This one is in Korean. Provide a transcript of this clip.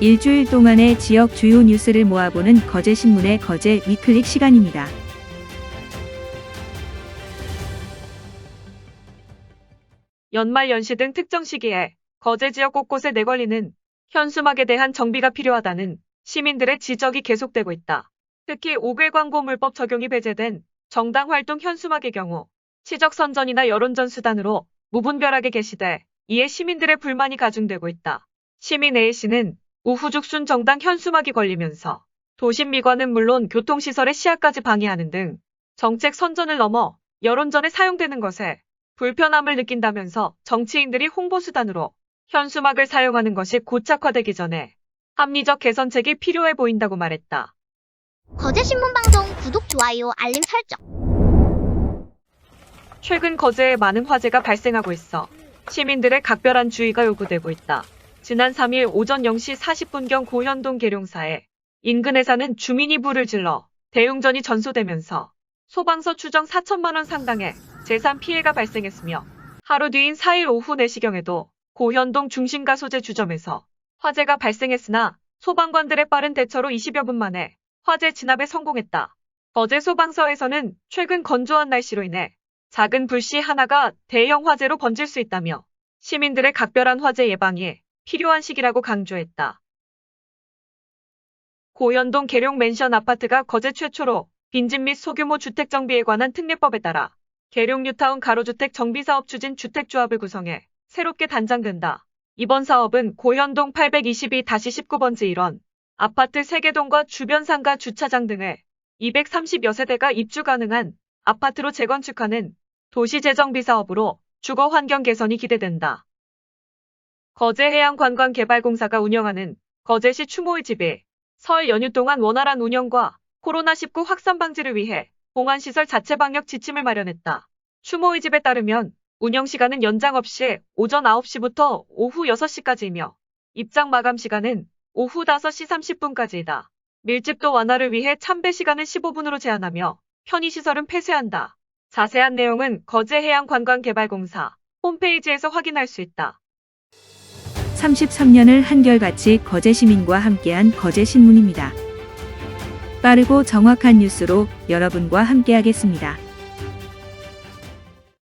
일주일 동안의 지역 주요 뉴스를 모아보는 거제신문의 거제 위클릭 시간입니다. 연말 연시 등 특정 시기에 거제 지역 곳곳에 내걸리는 현수막에 대한 정비가 필요하다는 시민들의 지적이 계속되고 있다. 특히 5개 광고물법 적용이 배제된 정당 활동 현수막의 경우 치적 선전이나 여론전 수단으로 무분별하게 게시돼 이에 시민들의 불만이 가중되고 있다. 시민 A씨는 우후죽순 정당 현수막이 걸리면서 도심 미관은 물론 교통시설의 시야까지 방해하는 등 정책 선전을 넘어 여론전에 사용되는 것에 불편함을 느낀다면서 정치인들이 홍보수단으로 현수막을 사용하는 것이 고착화되기 전에 합리적 개선책이 필요해 보인다고 말했다. 거제신문방송 구독, 좋아요, 알림 설정. 최근 거제에 많은 화재가 발생하고 있어 시민들의 각별한 주의가 요구되고 있다. 지난 3일 오전 0시 40분경 고현동 계룡사에 인근에 사는 주민이 불을 질러 대웅전이 전소되면서 소방서 추정 4천만 원 상당의 재산 피해가 발생했으며 하루 뒤인 4일 오후 4시경에도 고현동 중심가 소재 주점에서 화재가 발생했으나 소방관들의 빠른 대처로 20여 분 만에 화재 진압에 성공했다. 거제 소방서에서는 최근 건조한 날씨로 인해 작은 불씨 하나가 대형 화재로 번질 수 있다며 시민들의 각별한 화재 예방에 필요한 시기라고 강조했다. 고현동 계룡 맨션 아파트가 거제 최초로 빈집 및 소규모 주택 정비에 관한 특례법에 따라 계룡 뉴타운 가로주택 정비사업 추진 주택조합을 구성해 새롭게 단장된다. 이번 사업은 고현동 822-19번지 1원 아파트 3개동과 주변 상가 주차장 등을 230여 세대가 입주 가능한 아파트로 재건축하는 도시재정비 사업으로 주거 환경 개선이 기대된다. 거제해양관광개발공사가 운영하는 거제시 추모의 집이 설 연휴 동안 원활한 운영과 코로나19 확산 방지를 위해 공안시설 자체 방역 지침을 마련했다. 추모의 집에 따르면 운영 시간은 연장 없이 오전 9시부터 오후 6시까지이며 입장 마감 시간은 오후 5시 30분까지이다. 밀집도 완화를 위해 참배 시간은 15분으로 제한하며 편의시설은 폐쇄한다. 자세한 내용은 거제해양관광개발공사 홈페이지에서 확인할 수 있다. 33년을 한결같이 거제 시민과 함께한 거제 신문입니다. 빠르고 정확한 뉴스로 여러분과 함께하겠습니다.